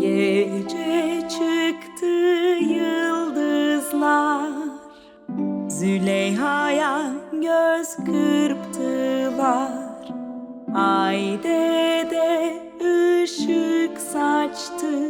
Gece çıktı yıldızlar. Züleyha'ya göz kırptılar. Ayde de ışık saçtı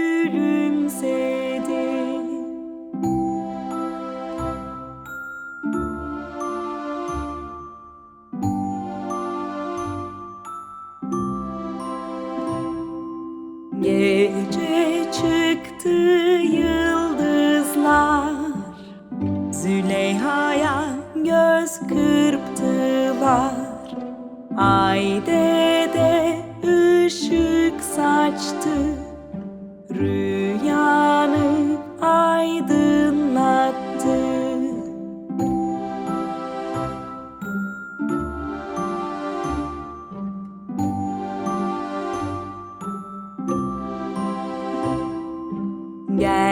çıktı yıldızlar. Züleyha'ya göz kırptılar. Ayde de ışık saçtı. Rüyanı